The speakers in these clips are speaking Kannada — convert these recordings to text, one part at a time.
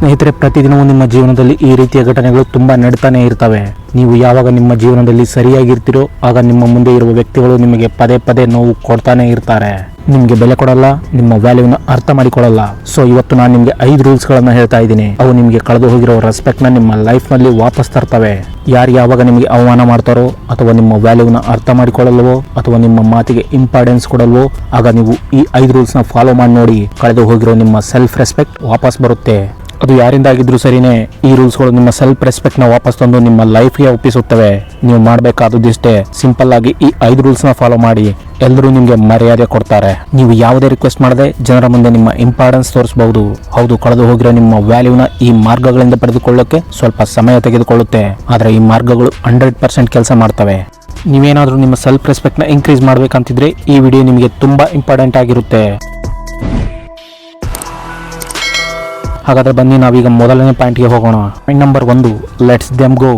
ಸ್ನೇಹಿತರೆ, ಪ್ರತಿದಿನವೂ ನಿಮ್ಮ ಜೀವನದಲ್ಲಿ ಈ ರೀತಿಯ ಘಟನೆಗಳು ತುಂಬ ನಡೀತಾನೆ ಇರ್ತವೆ. ನೀವು ಯಾವಾಗ ನಿಮ್ಮ ಜೀವನದಲ್ಲಿ ಸರಿಯಾಗಿರ್ತೀರೋ, ಆಗ ನಿಮ್ಮ ಮುಂದೆ ಇರುವ ವ್ಯಕ್ತಿಗಳು ನಿಮಗೆ ಪದೇ ಪದೇ ನೋವು ಕೊಡ್ತಾನೆ ಇರ್ತಾರೆ. ನಿಮಗೆ ಬೆಲೆ ಕೊಡಲ್ಲ, ನಿಮ್ಮ ವ್ಯಾಲ್ಯೂನ ಅರ್ಥ ಮಾಡಿಕೊಳ್ಳಲ್ಲ. ಸೊ ಇವತ್ತು ನಾನು ನಿಮಗೆ ಐದು ರೂಲ್ಸ್ ಗಳನ್ನ ಹೇಳ್ತಾ ಇದ್ದೀನಿ. ಅವು ನಿಮಗೆ ಕಳೆದು ಹೋಗಿರೋ ರೆಸ್ಪೆಕ್ಟ್ನ ನಿಮ್ಮ ಲೈಫ್ನಲ್ಲಿ ವಾಪಸ್ ತರ್ತವೆ. ಯಾರು ಯಾವಾಗ ನಿಮಗೆ ಅವಮಾನ ಮಾಡ್ತಾರೋ, ಅಥವಾ ನಿಮ್ಮ ವ್ಯಾಲ್ಯೂನ ಅರ್ಥ ಮಾಡಿಕೊಳ್ಳಲ್ವೋ, ಅಥವಾ ನಿಮ್ಮ ಮಾತಿಗೆ ಇಂಪಾರ್ಟೆನ್ಸ್ ಕೊಡಲ್ವೋ, ಆಗ ನೀವು ಈ ಐದು ರೂಲ್ಸ್ನ ಫಾಲೋ ಮಾಡಿ ನೋಡಿ, ಕಳೆದು ಹೋಗಿರೋ ನಿಮ್ಮ ಸೆಲ್ಫ್ ರೆಸ್ಪೆಕ್ಟ್ ವಾಪಸ್ ಬರುತ್ತೆ. ಅದು ಯಾರಿಂದಾಗಿದ್ರು ಸರಿನೇ ಈ ರೂಲ್ಸ್ಗಳು ನಿಮ್ಮ ಸೆಲ್ಫ್ ರೆಸ್ಪೆಕ್ಟ್ನ ವಾಪಸ್ ತಂದು ನಿಮ್ಮ ಲೈಫ್ಗೆ ಒಪ್ಪಿಸುತ್ತವೆ. ನೀವು ಮಾಡಬೇಕಾದದಿಷ್ಟೇ ಸಿಂಪಲ್ ಆಗಿ ಈ ಐದು ರೂಲ್ಸ್ನ ಫಾಲೋ ಮಾಡಿ. ಎಲ್ಲರೂ ನಿಮಗೆ ಮರ್ಯಾದೆ ಕೊಡ್ತಾರೆ. ನೀವು ಯಾವುದೇ ರಿಕ್ವೆಸ್ಟ್ ಮಾಡದೆ ಜನರ ಮುಂದೆ ನಿಮ್ಮ ಇಂಪಾರ್ಟೆನ್ಸ್ ತೋರಿಸಬಹುದು. ಹೌದು, ಕಳೆದು ಹೋಗಿರೋ ನಿಮ್ಮ ವ್ಯಾಲ್ಯೂನ ಈ ಮಾರ್ಗಗಳಿಂದ ಪಡೆದುಕೊಳ್ಳೋಕೆ ಸ್ವಲ್ಪ ಸಮಯ ತೆಗೆದುಕೊಳ್ಳುತ್ತೆ. ಆದರೆ ಈ ಮಾರ್ಗಗಳು ಹಂಡ್ರೆಡ್ ಪರ್ಸೆಂಟ್ ಕೆಲಸ ಮಾಡ್ತವೆ. ನೀವೇನಾದರೂ ನಿಮ್ಮ ಸೆಲ್ಫ್ ರೆಸ್ಪೆಕ್ಟ್ನ ಇನ್ಕ್ರೀಸ್ ಮಾಡಬೇಕಂತಿದ್ರೆ ಈ ವಿಡಿಯೋ ನಿಮಗೆ ತುಂಬ ಇಂಪಾರ್ಟೆಂಟ್ ಆಗಿರುತ್ತೆ. ಹಾಗಾದ್ರೆ ಬನ್ನಿ, ನಾವೀಗ ಮೊದಲನೇ ಪಾಯಿಂಟ್ಗೆ ಹೋಗೋಣ. ಪಾಯಿಂಟ್ ನಂಬರ್ ಒಂದು ಲೆಟ್ಸ್ ದೆಮ್ ಗೋ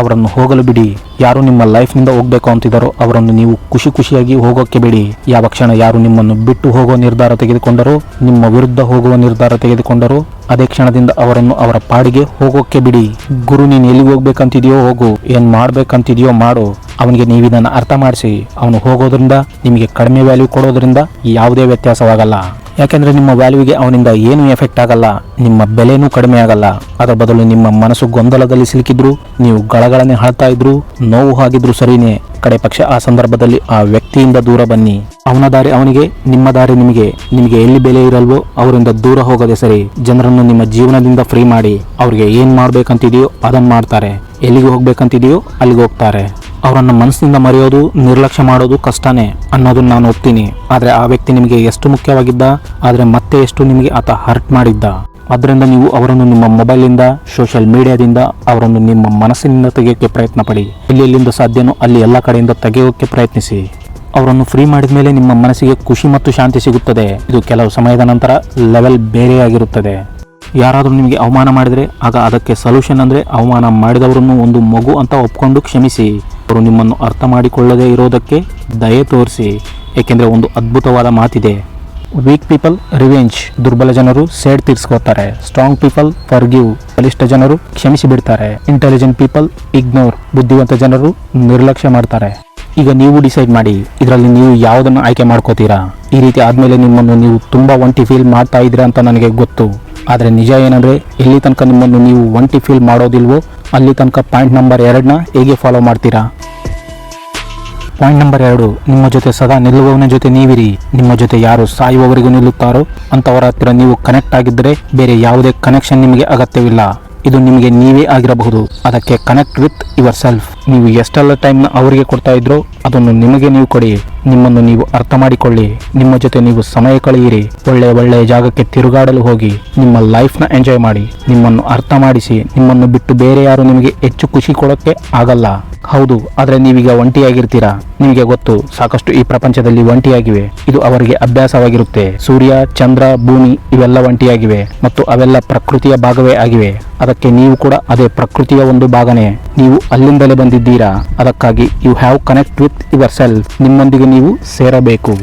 ಅವರನ್ನು ಹೋಗಲು ಬಿಡಿ. ಯಾರು ನಿಮ್ಮ ಲೈಫ್ನಿಂದ ಹೋಗಬೇಕು ಅಂತಿದ್ದಾರೋ ಅವರನ್ನು ನೀವು ಖುಷಿ ಖುಷಿಯಾಗಿ ಹೋಗೋಕೆ ಬಿಡಿ. ಯಾವ ಕ್ಷಣ ಯಾರು ನಿಮ್ಮನ್ನು ಬಿಟ್ಟು ಹೋಗೋ ನಿರ್ಧಾರ ತೆಗೆದುಕೊಂಡರೋ, ನಿಮ್ಮ ವಿರುದ್ಧ ಹೋಗುವ ನಿರ್ಧಾರ ತೆಗೆದುಕೊಂಡರೋ, ಅದೇ ಕ್ಷಣದಿಂದ ಅವರನ್ನು ಅವರ ಪಾಡಿಗೆ ಹೋಗೋಕೆ ಬಿಡಿ. ಗುರು, ನೀನು ಎಲ್ಲಿಗೆ ಹೋಗ್ಬೇಕಂತಿದೆಯೋ ಹೋಗು. ಏನು ಮಾಡ್ಬೇಕಂತಿದೆಯೋ ಮಾಡು. ಅವನಿಗೆ ನೀವು ಇದನ್ನು ಅರ್ಥ ಮಾಡಿಸಿ. ಅವನು ಹೋಗೋದ್ರಿಂದ, ನಿಮಗೆ ಕಡಿಮೆ ವ್ಯಾಲ್ಯೂ ಕೊಡೋದ್ರಿಂದ ಯಾವುದೇ ವ್ಯತ್ಯಾಸವಾಗಲ್ಲ. ಯಾಕೆಂದ್ರೆ ನಿಮ್ಮ ವ್ಯಾಲ್ಯೂಗೆ ಅವನಿಂದ ಏನು ಎಫೆಕ್ಟ್ ಆಗಲ್ಲ, ನಿಮ್ಮ ಬೆಲೆನೂ ಕಡಿಮೆ ಆಗಲ್ಲ. ಅದರ ಬದಲು ನಿಮ್ಮ ಮನಸ್ಸು ಗೊಂದಲದಲ್ಲಿ ಸಿಲುಕಿದ್ರು, ನೀವು ಗಳಗಳನೆ ಹಾಳ್ತಾ ಇದ್ರು, ನೋವು ಆಗಿದ್ರು ಸರಿನೇ. ಕಡೆ ಪಕ್ಷ ಆ ಸಂದರ್ಭದಲ್ಲಿ ಆ ವ್ಯಕ್ತಿಯಿಂದ ದೂರ ಬನ್ನಿ. ಅವನ ದಾರಿ ಅವನಿಗೆ, ನಿಮ್ಮ ದಾರಿ ನಿಮಗೆ. ನಿಮಗೆ ಎಲ್ಲಿ ಬೆಲೆ ಇರಲ್ವೋ ಅವರಿಂದ ದೂರ ಹೋಗದೆ ಸರಿ. ಜನರನ್ನು ನಿಮ್ಮ ಜೀವನದಿಂದ ಫ್ರೀ ಮಾಡಿ. ಅವರಿಗೆ ಏನು ಮಾಡ್ಬೇಕಂತಿದೆಯೋ ಅದನ್ನ ಮಾಡ್ತಾರೆ. ಎಲ್ಲಿಗೆ ಹೋಗ್ಬೇಕಂತಿದೆಯೋ ಅಲ್ಲಿಗೆ ಹೋಗ್ತಾರೆ. ಅವರನ್ನ ಮನಸ್ಸಿನಿಂದ ಮರೆಯೋದು, ನಿರ್ಲಕ್ಷ್ಯ ಮಾಡೋದು ಕಷ್ಟನೇ ಅನ್ನೋದನ್ನ ನಾನು ಒಪ್ತೀನಿ. ಆದರೆ ಆ ವ್ಯಕ್ತಿ ನಿಮಗೆ ಎಷ್ಟು ಮುಖ್ಯವಾಗಿದ್ದ, ಆದರೆ ಮತ್ತೆ ಎಷ್ಟು ನಿಮಗೆ ಆತ ಹರ್ಟ್ ಮಾಡಿದ್ದ? ಅದರಿಂದ ನೀವು ಅವರನ್ನು ನಿಮ್ಮ ಮೊಬೈಲಿಂದ ಸೋಷಿಯಲ್ ಮೀಡಿಯಾದಿಂದ ಅವರನ್ನು ನಿಮ್ಮ ಮನಸ್ಸಿನಿಂದ ತೆಗೆಯೋಕ್ಕೆ ಪ್ರಯತ್ನ ಪಡಿ ಎಲ್ಲಿ ಎಲ್ಲಿಂದ ಸಾಧ್ಯನೋ ಅಲ್ಲಿ ಎಲ್ಲ ಕಡೆಯಿಂದ ತೆಗೆಯೋಕ್ಕೆ ಪ್ರಯತ್ನಿಸಿ. ಅವರನ್ನು ಫ್ರೀ ಮಾಡಿದ ಮೇಲೆ ನಿಮ್ಮ ಮನಸ್ಸಿಗೆ ಖುಷಿ ಮತ್ತು ಶಾಂತಿ ಸಿಗುತ್ತದೆ. ಇದು ಕೆಲವು ಸಮಯದ ನಂತರ ಲೆವೆಲ್ ಬೇರೆಯಾಗಿರುತ್ತದೆ ಯಾರಾದರೂ ನಿಮಗೆ ಅವಮಾನ ಮಾಡಿದರೆ, ಆಗ ಅದಕ್ಕೆ ಸೊಲ್ಯೂಷನ್ ಅಂದರೆ ಅವಮಾನ ಮಾಡಿದವರನ್ನು ಒಂದು ಮಗು ಅಂತ ಒಪ್ಕೊಂಡು ಕ್ಷಮಿಸಿ. ಅವರು ನಿಮ್ಮನ್ನು ಅರ್ಥ ಮಾಡಿಕೊಳ್ಳದೇ ಇರೋದಕ್ಕೆ ದಯೆ ತೋರಿಸಿ, ಏಕೆಂದರೆ ಒಂದು ಅದ್ಭುತವಾದ ಮಾತಿದೆ. ವೀಕ್ ಪೀಪಲ್ ರಿವೆಂಜ್ ದುರ್ಬಲ ಜನರು ಸೇಡ್ ತೀರ್ಸ್ಕೋತಾರೆ ಸ್ಟ್ರಾಂಗ್ ಪೀಪಲ್ ಫರ್ಗಿವ್ ಬಲಿಷ್ಠ ಜನರು ಕ್ಷಮಿಸಿ ಬಿಡ್ತಾರೆ. ಇಂಟೆಲಿಜೆಂಟ್ ಪೀಪಲ್ ಇಗ್ನೋರ್ ಬುದ್ಧಿವಂತ ಜನರು ನಿರ್ಲಕ್ಷ್ಯ ಮಾಡ್ತಾರೆ. ಈಗ ನೀವು ಡಿಸೈಡ್ ಮಾಡಿ, ಇದರಲ್ಲಿ ನೀವು ಯಾವುದನ್ನು ಆಯ್ಕೆ ಮಾಡ್ಕೋತೀರಾ? ಈ ರೀತಿ ಆದಮೇಲೆ ನಿಮ್ಮನ್ನು ನೀವು ತುಂಬ ಒಂಟಿ ಫೀಲ್ ಮಾಡ್ತಾ ಇದ್ರೆ ಅಂತ ನನಗೆ ಗೊತ್ತು. ಆದರೆ ನಿಜ ಏನಂದರೆ, ಎಲ್ಲಿ ತನಕ ನಿಮ್ಮನ್ನು ನೀವು ಒಂಟಿ ಫೀಲ್ ಮಾಡೋದಿಲ್ವೋ, ಅಲ್ಲಿ ತನಕ ಪಾಯಿಂಟ್ ನಂಬರ್ ಎರಡನ್ನ ಹೇಗೆ ಫಾಲೋ ಮಾಡ್ತೀರಾ? ಪಾಯಿಂಟ್ ನಂಬರ್ ಎರಡು, ನಿಮ್ಮ ಜೊತೆ ಸದಾ ನಿಲ್ಲುವವನ ಜೊತೆ ನೀವಿರಿ. ನಿಮ್ಮ ಜೊತೆ ಯಾರು ಸಾಯುವವರೆಗೂ ನಿಲ್ಲುತ್ತಾರೋ ಅಂತವರ ಹತ್ತಿರ ನೀವು ಕನೆಕ್ಟ್ ಆಗಿದ್ದರೆ ಬೇರೆ ಯಾವುದೇ ಕನೆಕ್ಷನ್ ನಿಮಗೆ ಅಗತ್ಯವಿಲ್ಲ. ಇದು ನಿಮಗೆ ನೀವೇ ಆಗಿರಬಹುದು. ಅದಕ್ಕೆ ಕನೆಕ್ಟ್ ವಿತ್ ಯುವರ್ ಸೆಲ್ಫ್ ನೀವು ಎಷ್ಟೆಲ್ಲ ಟೈಮ್ನ ಅವರಿಗೆ ಕೊಡ್ತಾ ಇದ್ರೋ ಅದನ್ನು ನಿಮಗೆ ನೀವು ಕೊಡಿ. ನಿಮ್ಮನ್ನು ನೀವು ಅರ್ಥ ಮಾಡಿಕೊಳ್ಳಿ. ನಿಮ್ಮ ಜೊತೆ ನೀವು ಸಮಯ ಕಳೆಯಿರಿ. ಒಳ್ಳೆಯ ಒಳ್ಳೆಯ ಜಾಗಕ್ಕೆ ತಿರುಗಾಡಲು ಹೋಗಿ. ನಿಮ್ಮ ಲೈಫ್ನ ಎಂಜಾಯ್ ಮಾಡಿ. ನಿಮ್ಮನ್ನು ಅರ್ಥ ಮಾಡಿಸಿ. ನಿಮ್ಮನ್ನು ಬಿಟ್ಟು ಬೇರೆ ಯಾರು ನಿಮಗೆ ಹೆಚ್ಚು ಖುಷಿ ಕೊಡೋಕ್ಕೆ ಆಗಲ್ಲ. ಹೌದು, ಆದರೆ ನೀವೀಗ ಒಂಟಿಯಾಗಿರ್ತೀರಾ? ನಿಮಗೆ ಗೊತ್ತು, ಸಾಕಷ್ಟು ಈ ಪ್ರಪಂಚದಲ್ಲಿ ಒಂಟಿಯಾಗಿವೆ. ಇದು ಅವರಿಗೆ ಅಭ್ಯಾಸವಾಗಿರುತ್ತೆ. ಸೂರ್ಯ, ಚಂದ್ರ, ಭೂಮಿ ಇವೆಲ್ಲ ಒಂಟಿಯಾಗಿವೆ ಮತ್ತು ಅವೆಲ್ಲ ಪ್ರಕೃತಿಯ ಭಾಗವೇ ಆಗಿವೆ. ಅದಕ್ಕೆ ನೀವು ಕೂಡ ಅದೇ ಪ್ರಕೃತಿಯ ಒಂದು ಭಾಗನೇ. ನೀವು ಅಲ್ಲಿಂದಲೇ ಬಂದಿದ್ದೀರಾ? ಅದಕ್ಕಾಗಿ you have connect with yourself ನಿಮ್ಮೊಂದಿಗೆ ನೀವು ಸೇರಬೇಕು.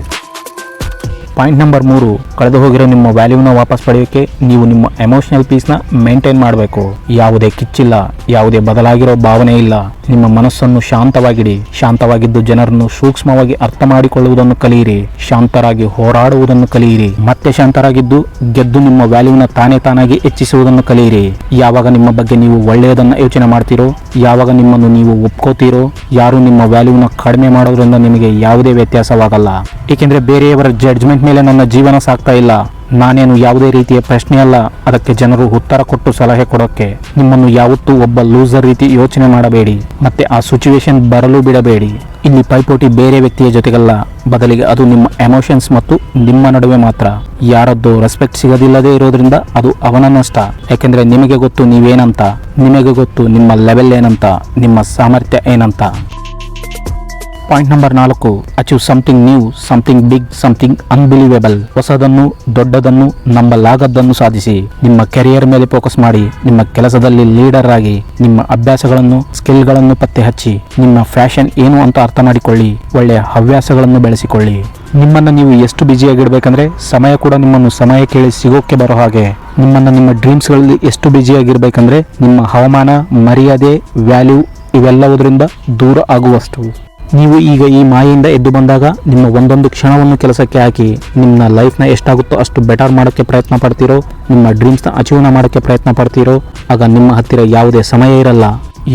ಪಾಯಿಂಟ್ ನಂಬರ್ ಮೂರು, ಕಳೆದು ಹೋಗಿರೋ ನಿಮ್ಮ ವ್ಯಾಲ್ಯೂನ ವಾಪಸ್ ಪಡೆಯೋಕೆ ನೀವು ನಿಮ್ಮ ಎಮೋಷನಲ್ ಪೀಸ್ನ ಮೇಂಟೈನ್ ಮಾಡಬೇಕು. ಯಾವುದೇ ಕಿಚ್ಚಿಲ್ಲ, ಯಾವುದೇ ಬದಲಾಗಿರೋ ಭಾವನೆ ಇಲ್ಲ. ನಿಮ್ಮ ಮನಸ್ಸನ್ನು ಶಾಂತವಾಗಿಡಿ. ಶಾಂತವಾಗಿದ್ದು ಜನರನ್ನು ಸೂಕ್ಷ್ಮವಾಗಿ ಅರ್ಥ ಮಾಡಿಕೊಳ್ಳುವುದನ್ನು ಕಲಿಯಿರಿ. ಶಾಂತರಾಗಿ ಹೋರಾಡುವುದನ್ನು ಕಲಿಯಿರಿ. ಮತ್ತೆ ಶಾಂತರಾಗಿದ್ದು ಗೆದ್ದು ನಿಮ್ಮ ವ್ಯಾಲ್ಯೂನ ತಾನೇ ತಾನಾಗಿ ಹೆಚ್ಚಿಸುವುದನ್ನು ಕಲಿಯಿರಿ. ಯಾವಾಗ ನಿಮ್ಮ ಬಗ್ಗೆ ನೀವು ಒಳ್ಳೆಯದನ್ನ ಯೋಚನೆ ಮಾಡ್ತೀರೋ, ಯಾವಾಗ ನಿಮ್ಮನ್ನು ನೀವು ಒಪ್ಕೋತೀರೋ, ಯಾರು ನಿಮ್ಮ ವ್ಯಾಲ್ಯೂನ ಕಡಿಮೆ ಮಾಡೋದ್ರಿಂದ ನಿಮಗೆ ಯಾವುದೇ ವ್ಯತ್ಯಾಸವಾಗಲ್ಲ. ಏಕೆಂದರೆ ಬೇರೆಯವರ ಜಡ್ಜ್ಮೆಂಟ್ ಮೇಲೆ ನನ್ನ ಜೀವನ ಸಾಗ್ತಾ ಇಲ್ಲ. ನಾನೇನು ಯಾವುದೇ ರೀತಿಯ ಪ್ರಶ್ನೆ ಅಲ್ಲ. ಅದಕ್ಕೆ ಜನರು ಉತ್ತರ ಕೊಟ್ಟು ಸಲಹೆ ಕೊಡೋಕ್ಕೆ ನಿಮ್ಮನ್ನು ಯಾವತ್ತೂ ಒಬ್ಬ ಲೂಸರ್ ರೀತಿ ಯೋಚನೆ ಮಾಡಬೇಡಿ. ಮತ್ತೆ ಆ ಸಿಚುವೇಶನ್ ಬರಲು ಬಿಡಬೇಡಿ. ಇಲ್ಲಿ ಪೈಪೋಟಿ ಬೇರೆ ವ್ಯಕ್ತಿಯ ಜೊತೆಗಲ್ಲ. ಬದಲಿಗೆ ಅದು ನಿಮ್ಮ ಎಮೋಷನ್ಸ್ ಮತ್ತು ನಿಮ್ಮ ನಡುವೆ ಮಾತ್ರ. ಯಾರದ್ದು ರೆಸ್ಪೆಕ್ಟ್ ಸಿಗದಿಲ್ಲದೆ ಇರೋದ್ರಿಂದ ಅದು ಅವನ ನಷ್ಟ. ಯಾಕೆಂದ್ರೆ ನಿಮಗೆ ಗೊತ್ತು ನೀವೇನಂತ. ನಿಮಗೆ ಗೊತ್ತು ನಿಮ್ಮ ಲೆವೆಲ್ ಏನಂತ. ನಿಮ್ಮ ಸಾಮರ್ಥ್ಯ ಏನಂತ. ಪಾಯಿಂಟ್ ನಂಬರ್ ನಾಲ್ಕು achieve something new something big something unbelievable ಹೊಸದನ್ನು, ದೊಡ್ಡದನ್ನು, ನಂಬಲಾಗದ್ದನ್ನು ಸಾಧಿಸಿ. ನಿಮ್ಮ ಕೆರಿಯರ್ ಮೇಲೆ ಫೋಕಸ್ ಮಾಡಿ. ನಿಮ್ಮ ಕೆಲಸದಲ್ಲಿ ಲೀಡರ್ ಆಗಿ. ನಿಮ್ಮ ಅಭ್ಯಾಸಗಳನ್ನು ಸ್ಕಿಲ್ಗಳನ್ನು ಪತ್ತೆ ಹಚ್ಚಿ. ನಿಮ್ಮ ಫ್ಯಾಷನ್ ಏನು ಅಂತ ಅರ್ಥ ಮಾಡಿಕೊಳ್ಳಿ. ಒಳ್ಳೆಯ ಹವ್ಯಾಸಗಳನ್ನು ಬೆಳೆಸಿಕೊಳ್ಳಿ. ನಿಮ್ಮನ್ನು ನೀವು ಎಷ್ಟು ಬ್ಯುಸಿಯಾಗಿರ್ಬೇಕಂದ್ರೆ ಸಮಯ ಕೂಡ ನಿಮ್ಮನ್ನು ಸಮಯ ಕೇಳಿ ಸಿಗೋಕ್ಕೆ ಬರೋ ಹಾಗೆ. ನಿಮ್ಮನ್ನು ನಿಮ್ಮ ಡ್ರೀಮ್ಸ್ಗಳಲ್ಲಿ ಎಷ್ಟು ಬ್ಯುಸಿಯಾಗಿರ್ಬೇಕಂದ್ರೆ ನಿಮ್ಮ ಹವಾಮಾನ, ಮರ್ಯಾದೆ ವ್ಯಾಲ್ಯೂ ಇವೆಲ್ಲವುದರಿಂದ ದೂರ ಆಗುವಷ್ಟು. ನೀವು ಈಗ ಈ ಮಾಯೆಯಿಂದ ಎದ್ದು ಬಂದಾಗ ನಿಮ್ಮ ಒಂದೊಂದು ಕ್ಷಣವನ್ನು ಕೆಲಸಕ್ಕೆ ಹಾಕಿ ನಿಮ್ಮ ಲೈಫ್ನ ಎಷ್ಟಾಗುತ್ತೋ ಅಷ್ಟು ಬೆಟರ್ ಮಾಡೋಕ್ಕೆ ಪ್ರಯತ್ನ ಪಡ್ತೀರೋ, ನಿಮ್ಮ ಡ್ರೀಮ್ಸ್ನ ಅಚೀವ್ನ ಮಾಡೋಕ್ಕೆ ಪ್ರಯತ್ನ ಪಡ್ತೀರೋ, ಆಗ ನಿಮ್ಮ ಹತ್ತಿರ ಯಾವುದೇ ಸಮಯ ಇರಲ್ಲ.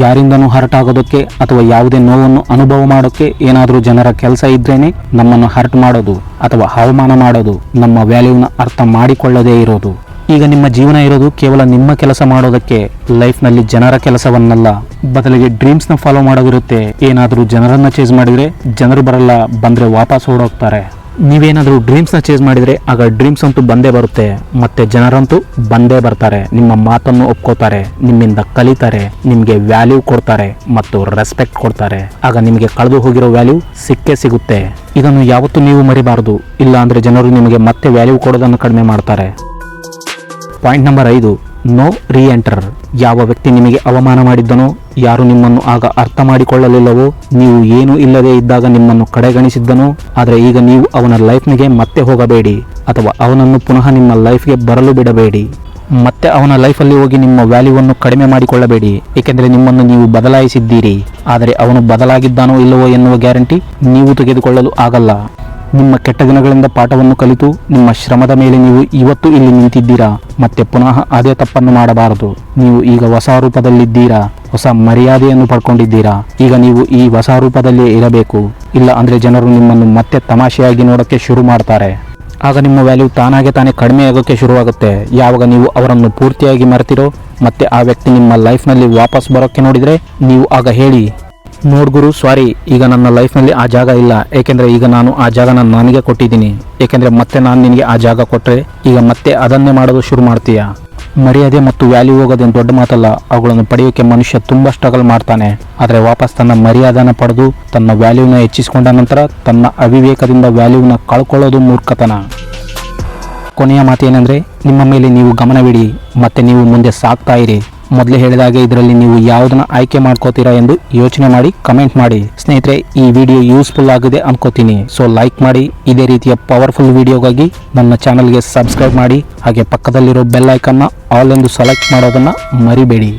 ಯಾರಿಂದನೂ ಹರ್ಟ್ ಆಗೋದಕ್ಕೆ ಅಥವಾ ಯಾವುದೇ ನೋವನ್ನು ಅನುಭವ ಮಾಡೋಕ್ಕೆ ಏನಾದರೂ ಜನರ ಕೆಲಸ ಇದ್ರೇನೆ ನಮ್ಮನ್ನು ಹರ್ಟ್ ಮಾಡೋದು ಅಥವಾ ಅವಮಾನ ಮಾಡೋದು, ನಮ್ಮ ವ್ಯಾಲ್ಯೂನ ಅರ್ಥ ಮಾಡಿಕೊಳ್ಳದೇ ಇರೋದು. ಈಗ ನಿಮ್ಮ ಜೀವನ ಇರೋದು ಕೇವಲ ನಿಮ್ಮ ಕೆಲಸ ಮಾಡೋದಕ್ಕೆ ಲೈಫ್ನಲ್ಲಿ ಜನರ ಕೆಲಸವನ್ನಲ್ಲ. ಬದಲಿಗೆ ಡ್ರೀಮ್ಸ್ನ ಫಾಲೋ ಮಾಡೋದಿರುತ್ತೆ. ಏನಾದರೂ ಜನರನ್ನ ಚೇಸ್ ಮಾಡಿದ್ರೆ ಜನರು ಬರಲ್ಲ, ಬಂದ್ರೆ ವಾಪಸ್ ಓಡೋಗ್ತಾರೆ. ನೀವೇನಾದರೂ ಡ್ರೀಮ್ಸ್ನ ಚೇಸ್ ಮಾಡಿದ್ರೆ ಆಗ ಡ್ರೀಮ್ಸ್ ಅಂತೂ ಬಂದೇ ಬರುತ್ತೆ. ಮತ್ತೆ ಜನರಂತೂ ಬಂದೇ ಬರ್ತಾರೆ. ನಿಮ್ಮ ಮಾತನ್ನು ಒಪ್ಕೋತಾರೆ, ನಿಮ್ಮಿಂದ ಕಲಿತಾರೆ, ನಿಮಗೆ ವ್ಯಾಲ್ಯೂ ಕೊಡ್ತಾರೆ ಮತ್ತು ರೆಸ್ಪೆಕ್ಟ್ ಕೊಡ್ತಾರೆ. ಆಗ ನಿಮಗೆ ಕಳೆದು ಹೋಗಿರೋ ವ್ಯಾಲ್ಯೂ ಸಿಕ್ಕೇ ಸಿಗುತ್ತೆ. ಇದನ್ನು ಯಾವತ್ತೂ ನೀವು ಮರಿಬಾರದು. ಇಲ್ಲ ಅಂದ್ರೆ ಜನರು ನಿಮಗೆ ಮತ್ತೆ ವ್ಯಾಲ್ಯೂ ಕೊಡೋದನ್ನು ಕಡಿಮೆ ಮಾಡ್ತಾರೆ. ಪಾಯಿಂಟ್ ನಂಬರ್ ಐದು ನೋ ರೀ ಎಂಟರ್ ಯಾವ ವ್ಯಕ್ತಿ ನಿಮಗೆ ಅವಮಾನ ಮಾಡಿದ್ದನೋ, ಯಾರು ನಿಮ್ಮನ್ನು ಆಗ ಅರ್ಥ ಮಾಡಿಕೊಳ್ಳಲಿಲ್ಲವೋ, ನೀವು ಏನೂ ಇಲ್ಲದೆ ಇದ್ದಾಗ ನಿಮ್ಮನ್ನು ಕಡೆಗಣಿಸಿದ್ದನೋ, ಆದರೆ ಈಗ ನೀವು ಅವನ ಲೈಫ್ನಿಗೆ ಮತ್ತೆ ಹೋಗಬೇಡಿ, ಅಥವಾ ಅವನನ್ನು ಪುನಃ ನಿಮ್ಮ ಲೈಫ್ಗೆ ಬರಲು ಬಿಡಬೇಡಿ. ಮತ್ತೆ ಅವನ ಲೈಫಲ್ಲಿ ಹೋಗಿ ನಿಮ್ಮ ವ್ಯಾಲ್ಯೂವನ್ನು ಕಡಿಮೆ ಮಾಡಿಕೊಳ್ಳಬೇಡಿ, ಏಕೆಂದರೆ ನಿಮ್ಮನ್ನು ನೀವು ಬದಲಾಯಿಸಿದ್ದೀರಿ. ಆದರೆ ಅವನು ಬದಲಾಗಿದ್ದಾನೋ ಇಲ್ಲವೋ ಎನ್ನುವ ಗ್ಯಾರಂಟಿ ನೀವು ತೆಗೆದುಕೊಳ್ಳಲು ಆಗಲ್ಲ. ನಿಮ್ಮ ಕೆಟ್ಟ ದಿನಗಳಿಂದ ಪಾಠವನ್ನು ಕಲಿತು ನಿಮ್ಮ ಶ್ರಮದ ಮೇಲೆ ನೀವು ಇವತ್ತು ಇಲ್ಲಿ ನಿಂತಿದ್ದೀರಾ, ಮತ್ತೆ ಪುನಃ ಅದೇ ತಪ್ಪನ್ನು ಮಾಡಬಾರದು. ನೀವು ಈಗ ಹೊಸ ರೂಪದಲ್ಲಿದ್ದೀರಾ, ಹೊಸ ಮರ್ಯಾದೆಯನ್ನು ಪಡ್ಕೊಂಡಿದ್ದೀರಾ. ಈಗ ನೀವು ಈ ಹೊಸ ರೂಪದಲ್ಲಿಯೇ ಇರಬೇಕು. ಇಲ್ಲ ಅಂದ್ರೆ ಜನರು ನಿಮ್ಮನ್ನು ಮತ್ತೆ ತಮಾಷೆಯಾಗಿ ನೋಡೋಕ್ಕೆ ಶುರು ಮಾಡ್ತಾರೆ. ಆಗ ನಿಮ್ಮ ವ್ಯಾಲ್ಯೂ ತಾನಾಗೆ ತಾನೇ ಕಡಿಮೆಯಾಗೋಕ್ಕೆ ಶುರುವಾಗುತ್ತೆ. ಯಾವಾಗ ನೀವು ಅವರನ್ನು ಪೂರ್ತಿಯಾಗಿ ಮರೆತಿರೋ, ಮತ್ತೆ ಆ ವ್ಯಕ್ತಿ ನಿಮ್ಮ ಲೈಫ್ನಲ್ಲಿ ವಾಪಸ್ ಬರೋಕ್ಕೆ ನೋಡಿದರೆ ನೀವು ಆಗ ಹೇಳಿ ನೋಡ್ ಗುರು ಸಾರಿ ಈಗ ನನ್ನ ಲೈಫ್ನಲ್ಲಿ ಆ ಜಾಗ ಇಲ್ಲ. ಏಕೆಂದರೆ ಈಗ ನಾನು ಆ ಜಾಗನ ನನಗೆ ಕೊಟ್ಟಿದ್ದೀನಿ. ಏಕೆಂದರೆ ಮತ್ತೆ ನಾನು ನಿನಗೆ ಆ ಜಾಗ ಕೊಟ್ಟರೆ ಈಗ ಮತ್ತೆ ಅದನ್ನೇ ಮಾಡೋದು ಶುರು ಮಾಡ್ತೀಯಾ? ಮರ್ಯಾದೆ ಮತ್ತು ವ್ಯಾಲ್ಯೂ ಹೋಗೋದೇನು ದೊಡ್ಡ ಮಾತಲ್ಲ. ಅವುಗಳನ್ನು ಪಡೆಯೋಕ್ಕೆ ಮನುಷ್ಯ ತುಂಬ ಸ್ಟ್ರಗಲ್ ಮಾಡ್ತಾನೆ. ಆದರೆ ವಾಪಸ್ ತನ್ನ ಮರ್ಯಾದನ ಪಡೆದು ತನ್ನ ವ್ಯಾಲ್ಯೂನ ಹೆಚ್ಚಿಸಿಕೊಂಡ ನಂತರ ತನ್ನ ಅವಿವೇಕದಿಂದ ವ್ಯಾಲ್ಯೂನ ಕಳ್ಕೊಳ್ಳೋದು ಮೂರ್ಖತನ. ಕೊನೆಯ ಮಾತೇನೆಂದರೆ, ನಿಮ್ಮ ಮೇಲೆ ನೀವು ಗಮನವಿಡಿ. ಮತ್ತೆ ನೀವು ಮುಂದೆ ಸಾಗ್ತಾ ಇರಿ. ಮೊದಲೇ ಹೇಳಿದಾಗೆ ಇದರಲ್ಲಿ ನೀವು ಯಾವುದನ್ನ ಆಯ್ಕೆ ಮಾಡ್ಕೋತೀರಾ ಎಂದು ಯೋಚನೆ ಮಾಡಿ ಕಮೆಂಟ್ ಮಾಡಿ. ಸ್ನೇಹಿತರೆ, ಈ ವಿಡಿಯೋ ಯೂಸ್ಫುಲ್ ಆಗಿದೆ ಅನ್ಕೋತೀನಿ. ಸೊ ಲೈಕ್ ಮಾಡಿ. ಇದೇ ರೀತಿಯ ಪವರ್ಫುಲ್ ವಿಡಿಯೋಗಾಗಿ ನನ್ನ ಚಾನಲ್ಗೆ ಸಬ್ಸ್ಕ್ರೈಬ್ ಮಾಡಿ. ಹಾಗೆ ಪಕ್ಕದಲ್ಲಿರೋ ಬೆಲ್ ಐಕನ್ನ ಆಲ್ ಎಂದು ಸೆಲೆಕ್ಟ್ ಮಾಡೋದನ್ನು ಮರಿಬೇಡಿ.